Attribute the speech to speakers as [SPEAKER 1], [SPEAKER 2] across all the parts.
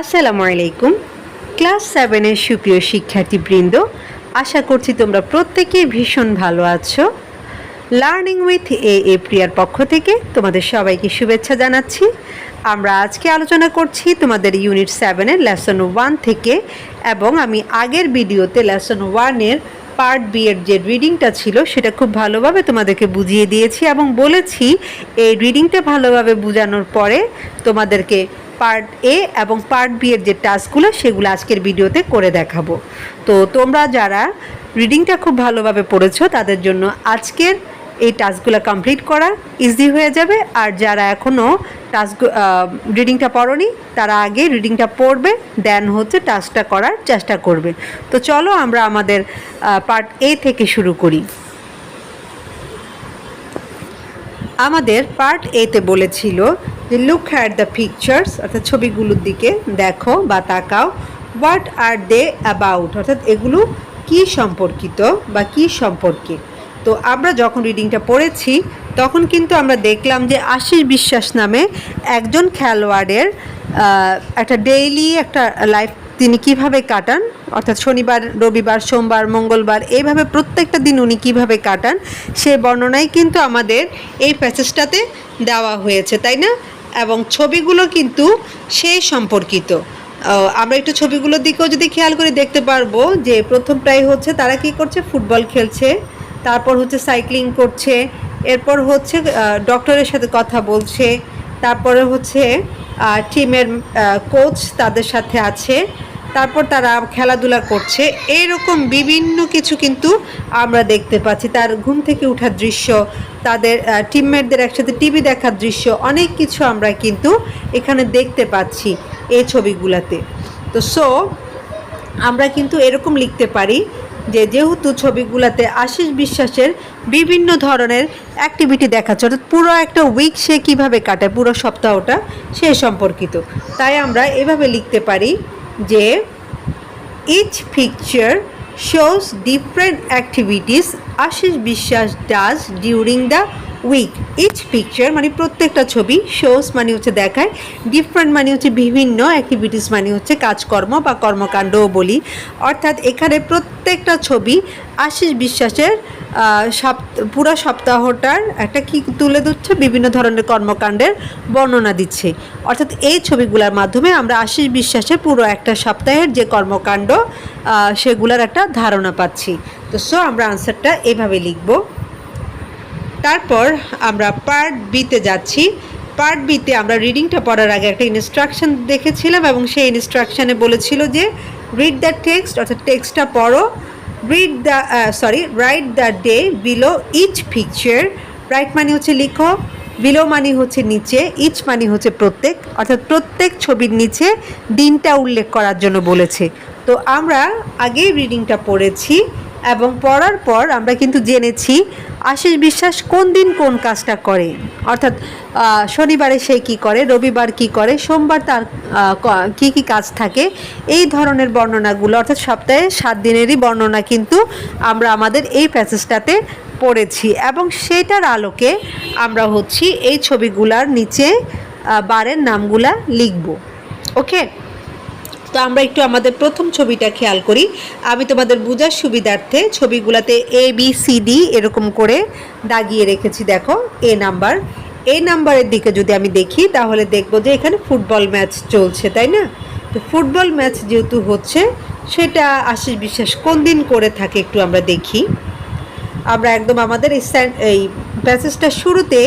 [SPEAKER 1] আসসালামু আলাইকুম। ক্লাস সেভেনের সুপ্রিয় শিক্ষার্থীবৃন্দ, আশা করছি তোমরা প্রত্যেকেই ভীষণ ভালো আছো। লার্নিং উইথ এ এ প্রিয়ার পক্ষ থেকে তোমাদের সবাইকে শুভেচ্ছা জানাচ্ছি। আমরা আজকে আলোচনা করছি তোমাদের ইউনিট সেভেনের লেসন ওয়ান থেকে এবং আমি আগের ভিডিওতে লেসন ওয়ানের পার্ট বি এর যে রিডিংটা ছিল, সেটা খুব ভালোভাবে তোমাদেরকে বুঝিয়ে দিয়েছি এবং বলেছি, এই রিডিংটা ভালোভাবে বোঝানোর পরে তোমাদেরকে পার্ট এ এবং পার্ট বি এর যে টাস্কগুলো, সেগুলো আজকের ভিডিওতে করে দেখাবো। তো তোমরা যারা রিডিংটা খুব ভালোভাবে পড়েছো, তাদের জন্য আজকের এই টাস্কগুলো কমপ্লিট করা ইজি হয়ে যাবে। আর যারা এখনও টাস্ক রিডিংটা পড়নি, তারা আগে রিডিংটা পড়বে দেন হচ্ছে টাস্কটা করার চেষ্টা করবে। তো চলো আমরা আমাদের পার্ট এ থেকে শুরু করি। আমাদের পার্ট এতে বলেছিল যে লুক অ্যাট দ্য পিকচার্স অর্থাৎ ছবিগুলোর দিকে দেখো বা তাকাও। হোয়াট আর দে অ্যাবাউট অর্থাৎ এগুলো কি সম্পর্কিত বা কি সম্পর্কে? তো আমরা যখন রিডিংটা পড়েছি, তখন কিন্তু আমরা দেখলাম যে আশিস বিশ্বাস নামে একজন খেলোয়াড়ের একটা ডেইলি একটা লাইফ তিনি কীভাবে কাটান অর্থাৎ শনিবার, রবিবার, সোমবার, মঙ্গলবার, এইভাবে প্রত্যেকটা দিন উনি কীভাবে কাটান, সে বর্ণনাই কিন্তু আমাদের এই প্যাসেজটাতে দেওয়া হয়েছে, তাই না? এবং ছবিগুলো কিন্তু সেই সম্পর্কিত। আমরা একটু ছবিগুলোর দিকেও যদি খেয়াল করে দেখতে পারব যে প্রথম প্রায় হচ্ছে তারা কি করছে? ফুটবল খেলছে, তারপর হচ্ছে সাইক্লিং করছে, এরপর হচ্ছে ডক্টরের সাথে কথা বলছে, তারপরে হচ্ছে টিমের কোচ তাদের সাথে আছে তারপর তারা খেলাধুলা করছে। এরকম বিভিন্ন কিছু কিন্তু আমরা দেখতে পাচ্ছি। তার ঘুম থেকে ওঠার দৃশ্য, তাদের টিমমেটদের একসাথে টিভি দেখার দৃশ্য, অনেক কিছু আমরা কিন্তু এখানে দেখতে পাচ্ছি এই ছবিগুলোতে। তো সো আমরা কিন্তু এরকম লিখতে পারি যে, যেহেতু ছবিগুলোতে আশিস বিশ্বাসের বিভিন্ন ধরনের অ্যাক্টিভিটি দেখাচ্ছে, অর্থাৎ পুরো একটা উইক সে কীভাবে কাটায়, পুরো সপ্তাহটা সে সম্পর্কিত। তাই আমরা এভাবে লিখতে পারি যে each picture shows different activities. Ashish Vishwas does during the week each picture মানে প্রত্যেকটা ছবি শোস মানে হচ্ছে দেখায়। ডিফারেন্ট মানে হচ্ছে বিভিন্ন অ্যাক্টিভিটিস মানে হচ্ছে কাজকর্ম বা কর্মকাণ্ডও বলি। অর্থাৎ এখানে প্রত্যেকটা ছবি আশিস বিশ্বাসের পুরো সপ্তাহটার একটা কি তুলে ধরছে? বিভিন্ন ধরনের কর্মকাণ্ডের বর্ণনা দিচ্ছে। অর্থাৎ এই ছবিগুলোর মাধ্যমে আমরা আশিস বিশ্বাসের পুরো একটা সপ্তাহের যে কর্মকাণ্ড সেগুলোর একটা ধারণা পাচ্ছি। তো সো আমরা আনসারটা এভাবে লিখব। তারপর আমরা পার্ট বিতে যাচ্ছি। পার্ট বিতে আমরা রিডিংটা পড়ার আগে একটা ইনস্ট্রাকশন দেখেছিলাম এবং সেই ইনস্ট্রাকশানে বলেছিল যে রিড দ্য টেক্সট অর্থাৎ টেক্সটটা পড়ো। Read the sorry write the day below each picture right মানে হচ্ছে লিখো বিলো মানে হচ্ছে নিচে ইচ মানে হচ্ছে প্রত্যেক। অর্থাৎ প্রত্যেক ছবির নিচে দিনটা উল্লেখ করার জন্য বলেছে। তো আমরা আগেই রিডিংটা পড়েছি। এবং পড়ার পর আমরা কিন্তু জেনেছি আশিস বিশ্বাস কোন দিন কোন কাজটা করে? অর্থাৎ শনিবারে সে কি করে, রবিবার কি করে, সোমবার তার কি কি কাজ থাকে, এই ধরনের বর্ণনাগুলো, অর্থাৎ সপ্তাহে সাত দিনেরই বর্ণনা কিন্তু আমরা আমাদের এই প্যাসেজটাতে পড়েছি এবং সেটার আলোকে আমরা হচ্ছি এই ছবিগুলার নিচে বারের নামগুলা লিখব। ওকে? তো আমরা একটু আমাদের প্রথম ছবিটা খেয়াল করি। আমি তোমাদের বোঝার সুবিধার্থে ছবিগুলোতে এ বি সি ডি এরকম করে দাগিয়ে রেখেছি, দেখো এ নাম্বার এই নাম্বারের দিকে যদি আমি দেখি, তাহলে দেখব যে এখানে ফুটবল ম্যাচ চলছে, তাই না? তো ফুটবল ম্যাচ যেহেতু হচ্ছে, সেটা আশিস বিশ্বাস কোন দিন করে থাকে একটু আমরা দেখি। আমরা একদম আমাদের এই প্যাসেজটা শুরুতে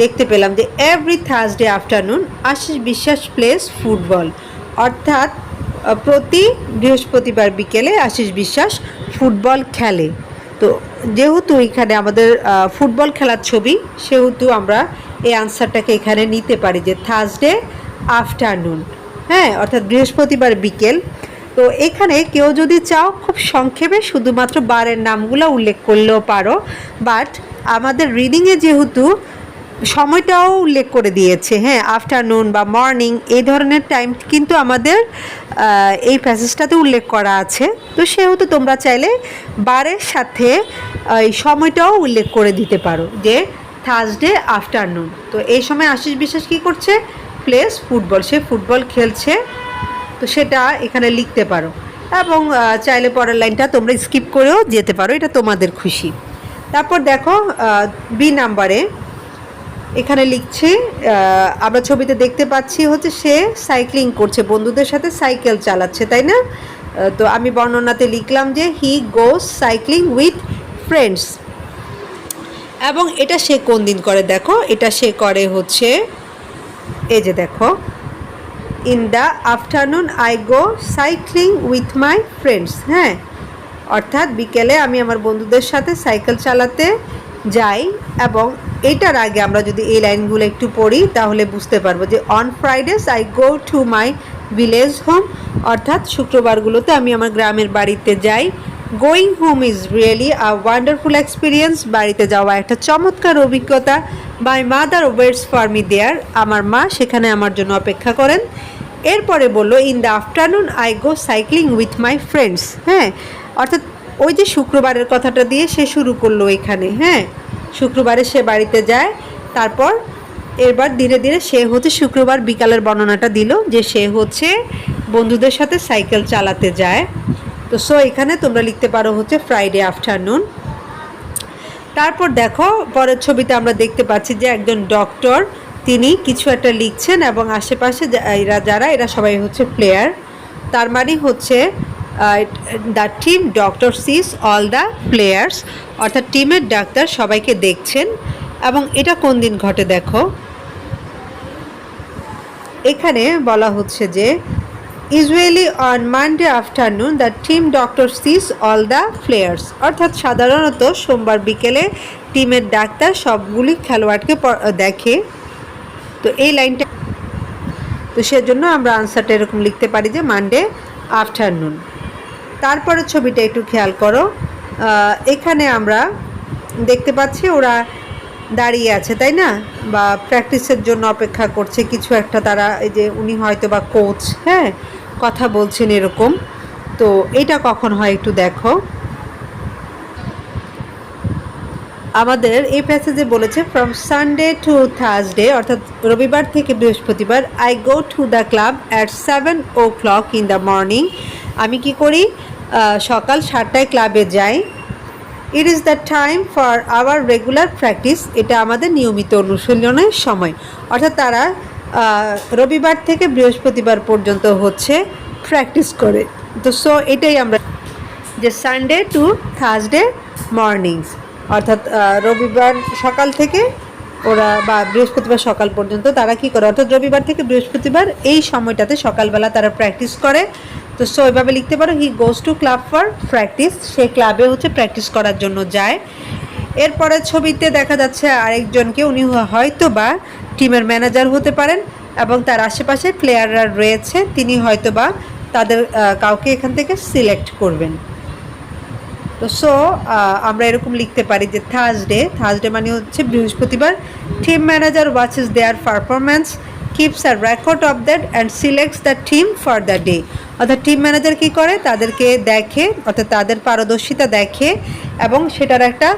[SPEAKER 1] দেখতে পেলাম যে এভরি থার্সডে আফটারনুন আশিস বিশ্বাস প্লেস ফুটবল অর্থাৎ প্রতি বৃহস্পতিবার বিকেলে আশিস বিশ্বাস ফুটবল খেলে। তো যেহেতু এখানে আমাদের ফুটবল খেলার ছবি, সেহেতু আমরা এই আনসারটাকে এখানে নিতে পারি যে থার্সডে আফটারনুন হ্যাঁ অর্থাৎ বৃহস্পতিবার বিকেল। তো এখানে কেউ যদি চাও, খুব সংক্ষেপে শুধুমাত্র বারের নামগুলো উল্লেখ করলেও পারো বাট আমাদের রিডিংয়ে যেহেতু সময়টাও উল্লেখ করে দিয়েছে হ্যাঁ আফটারনুন বা মর্নিং এই ধরনের টাইম কিন্তু আমাদের এই প্যাসেজটাতে উল্লেখ করা আছে। তো সেহেতু তোমরা চাইলে বারের সাথে এই সময়টাও উল্লেখ করে দিতে পারো যে থার্সডে আফটারনুন তো এই সময় আশিস বিশ্বাস কী করছে? প্লেস ফুটবল সে ফুটবল খেলছে, তো সেটা এখানে লিখতে পারো। এবং চাইলে পরের লাইনটা তোমরা স্কিপ করেও যেতে পারো, এটা তোমাদের খুশি। তারপর দেখো বি নাম্বারে এখানে লিখছে আমরা ছবিতে দেখতে পাচ্ছি হচ্ছে সে সাইক্লিং করছে, বন্ধুদের সাথে সাইকেল চালাচ্ছে, তাই না? তো আমি বর্ণনাতে লিখলাম যে he goes cycling with friends. এবং এটা সে কোন দিন করে দেখো? এটা সে করে হচ্ছে, এই যে দেখো, in the afternoon I go cycling with my friends. হ্যাঁ অর্থাৎ বিকেলে আমি আমার বন্ধুদের সাথে সাইকেল চালাতে যাই এবং এটার আগে আমরা যদি এই লাইনগুলো একটু পড়ি, তাহলে বুঝতে পারব যে on Fridays I go to my village home অর্থাৎ শুক্রবারগুলোতে আমি আমার গ্রামের বাড়িতে যাই। Going home is really a wonderful experience বাড়িতে যাওয়া একটা চমৎকার অভিজ্ঞতা। My mother waits for me there আমার মা সেখানে আমার জন্য অপেক্ষা করেন। এরপরে বলল in the afternoon I go cycling with my friends হ্যাঁ অর্থাৎ ওই যে শুক্রবারের কথাটা দিয়ে সে শুরু করল এখানে। হ্যাঁ শুক্রবারে সে বাড়িতে যায়। তারপর এবার ধীরে ধীরে সে হচ্ছে শুক্রবার বিকালের বর্ণনাটা দিল যে সে হচ্ছে বন্ধুদের সাথে সাইকেল চালাতে যায়। তো সো এখানে তোমরা লিখতে পারো হচ্ছে ফ্রাইডে আফটারনুন তারপর দেখো, পরের ছবিতে আমরা দেখতে পাচ্ছি যে একজন ডক্টর তিনি কিছু একটা লিখছেন এবং আশেপাশে এরা যারা, এরা সবাই হচ্ছে প্লেয়ার তার মানে হচ্ছে the team doctor sees all the players অর্থাৎ টিমের ডাক্তার সবাইকে দেখছেন, এবং এটা কোন দিন ঘটে দেখো? এখানে বলা হচ্ছে যে usually on Monday afternoon the team doctor sees all the players অর্থাৎ সাধারণত সোমবার বিকেলে টিমের ডাক্তার সবগুলি খেলোয়াড়কে দেখে। তো এই লাইনটা, তো সেজন্য আমরা আনসারটা এরকম লিখতে পারি যে মানডে আফটারনুন তারপরে ছবিটা একটু খেয়াল করো। এখানে আমরা দেখতে পাচ্ছি ওরা দাঁড়িয়ে আছে, তাই না? বা প্র্যাকটিসের জন্য অপেক্ষা করছে, কিছু একটা তারা, এই যে উনি হয়তো বা কোচ হ্যাঁ? কথা বলছেন এরকম। তো এটা কখন হয় একটু দেখো। আমাদের এই প্যাসেজে বলেছে ফ্রম সানডে টু থার্সডে অর্থাৎ রবিবার থেকে বৃহস্পতিবার I go to the club at seven o'clock in the morning আমি কি করি? সকাল সাতটায় ক্লাবে যাই। It is the time for our regular practice এটা আমাদের নিয়মিত অনুশীলনের সময়। অর্থাৎ তারা রবিবার থেকে বৃহস্পতিবার পর্যন্ত হচ্ছে প্র্যাকটিস করে। তো সো এটাই আমরা যে সানডে টু থার্সডে মর্নিংস অর্থাৎ রবিবার সকাল থেকে ওরা বা বৃহস্পতিবার সকাল পর্যন্ত তারা কি করে? অর্থাৎ রবিবার থেকে বৃহস্পতিবার এই সময়টাতে সকালবেলা তারা প্র্যাকটিস করে। তো সো এভাবে লিখতে পারো he goes to club for practice সে ক্লাবে হচ্ছে প্র্যাকটিস করার জন্য যায়। এরপরের ছবিতে দেখা যাচ্ছে আরেকজনকে, উনি হয়তো বা টিমের ম্যানেজার হতে পারেন এবং তার আশেপাশে প্লেয়াররা রয়েছে, তিনি হয়তো বা তাদের কাউকে এখান থেকে সিলেক্ট করবেন। তো সো আমরা এরকম লিখতে পারি যে থার্সডে থার্সডে মানে হচ্ছে বৃহস্পতিবার team manager watches their performance keeps a record of that and selects the team for the day অর্থাৎ টিম ম্যানেজার কী করে? তাদেরকে দেখে, অর্থাৎ তাদের পারদর্শিতা দেখে এবং সেটার একটা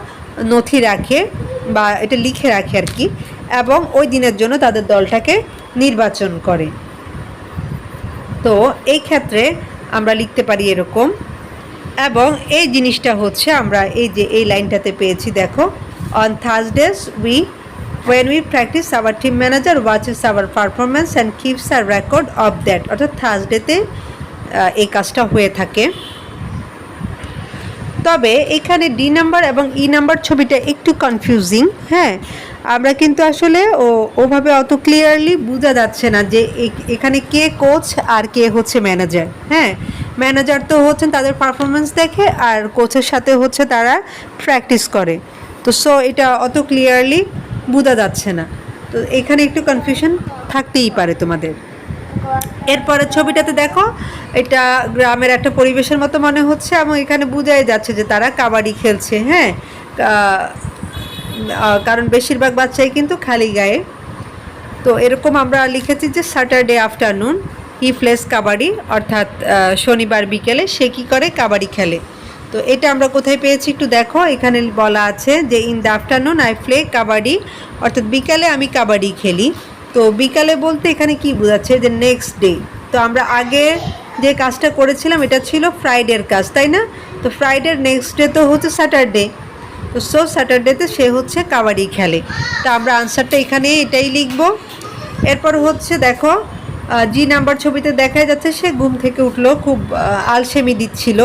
[SPEAKER 1] নথি রাখে বা এটা লিখে রাখে আর কি এবং ওই দিনের জন্য তাদের দলটাকে নির্বাচন করে। তো এই ক্ষেত্রে আমরা লিখতে পারি এরকম। এবং এই জিনিসটা হচ্ছে আমরা এই যে এই লাইনটাতে পেয়েছি, দেখো on Thursdays we when we practice our team manager watches our performance and keeps our record of that অর্থাৎ থার্সডেতে এই কাজটা হয়ে থাকে। তবে এখানে ডি নাম্বার এবং ই নাম্বার ছবিটা একটু কনফিউজিং হ্যাঁ? আমরা কিন্তু আসলে ও, ওভাবে অত ক্লিয়ারলি বোঝা যাচ্ছে না যে এখানে কে কোচ আর কে হচ্ছে ম্যানেজার হ্যাঁ? ম্যানেজার তো হচ্ছেন তাদের পারফরমেন্স দেখে আর কোচের সাথে হচ্ছে তারা প্র্যাকটিস করে। তো সো এটা অত ক্লিয়ারলি বোঝা যাচ্ছে না। তো এখানে একটু কনফিউশন থাকতেই পারে তোমাদের। এরপরে ছবিটাতে দেখো, এটা গ্রামের একটা পরিবেশের মতো মনে হচ্ছে এবং এখানে বোঝাই যাচ্ছে যে তারা কাবাডি খেলছে হ্যাঁ? কারণ বেশিরভাগ বাচ্চাই কিন্তু খালি গায়ে। তো এরকম আমরা লিখেছি যে Saturday afternoon he plays kabaddi, অর্থাৎ শনিবার বিকেলে সে কী করে? কাবাডি খেলে। তো এটা আমরা কোথায় পেয়েছি একটু দেখো। এখানে বলা আছে যে in the afternoon I play kabaddi, অর্থাৎ বিকালে আমি কাবাডি খেলি। তো বিকালে বলতে এখানে কি বোঝাচ্ছে যে নেক্সট ডে তো আমরা আগে যে কাজটা করেছিলাম এটা ছিল ফ্রাইডের কাজ, তাই না? তো ফ্রাইডের নেক্সট ডে তো হচ্ছে স্যাটারডে তো সো স্যাটারডেতে সে হচ্ছে কাবাডি খেলে। তো আমরা আনসারটা এখানে এটাই লিখব। এরপর হচ্ছে দেখো জি নাম্বার ছবিতে দেখা যাচ্ছে, সে ঘুম থেকে উঠল, খুব আলসেমি দিচ্ছিল।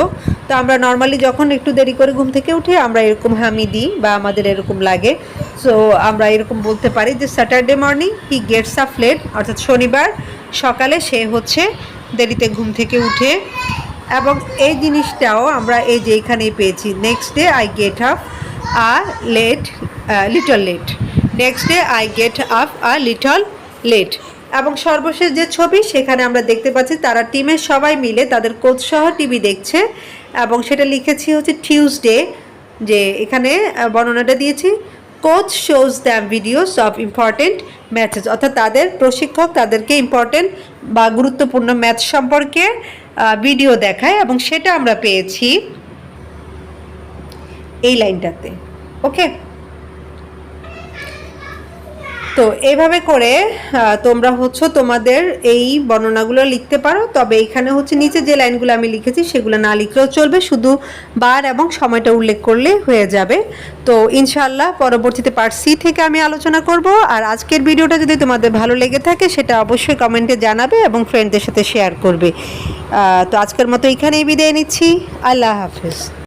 [SPEAKER 1] তো আমরা নর্মালি যখন একটু দেরি করে ঘুম থেকে উঠি, আমরা এরকম হামি দিই বা আমাদের এরকম লাগে। সো আমরা এরকম বলতে পারি যে Saturday morning he gets up late অর্থাৎ শনিবার সকালে সে হচ্ছে দেরিতে ঘুম থেকে উঠে। এবং এই জিনিসটাও আমরা এই যে এখানেই পেয়েছি। Next day I get up a late little late next day I get up a little late এবং সর্বশেষ যে ছবি, সেখানে আমরা দেখতে পাচ্ছি তারা টিমের সবাই মিলে তাদের কোচসহ টিভি দেখছে। এবং সেটা লিখেছি হচ্ছে টিউসডে যে এখানে বর্ণনাটা দিয়েছি coach shows the videos of important matches অর্থাৎ তাদের প্রশিক্ষক তাদেরকে ইম্পর্টেন্ট বা গুরুত্বপূর্ণ ম্যাথ সম্পর্কে ভিডিও দেখায় এবং সেটা আমরা পেয়েছি এই লাইনটাতে। ওকে তো এইভাবে করে তোমরা হচ্ছে তোমাদের এই বর্ণনাগুলো লিখতে পারো। তবে এখানে হচ্ছে নিচে যে লাইনগুলো আমি লিখেছি, সেগুলো না লিখলেও চলবে। শুধু বার এবং সময়টা উল্লেখ করলে হয়ে যাবে। তো ইনশাল্লাহ পরবর্তীতে পার্ট সি থেকে আমি আলোচনা করব। আর আজকের ভিডিওটা যদি তোমাদের ভালো লেগে থাকে, সেটা অবশ্যই কমেন্টে জানাবে এবং ফ্রেন্ডদের সাথে শেয়ার করবে। তো আজকের মতো এখানেই বিদায় নিচ্ছি। আল্লাহ হাফেজ।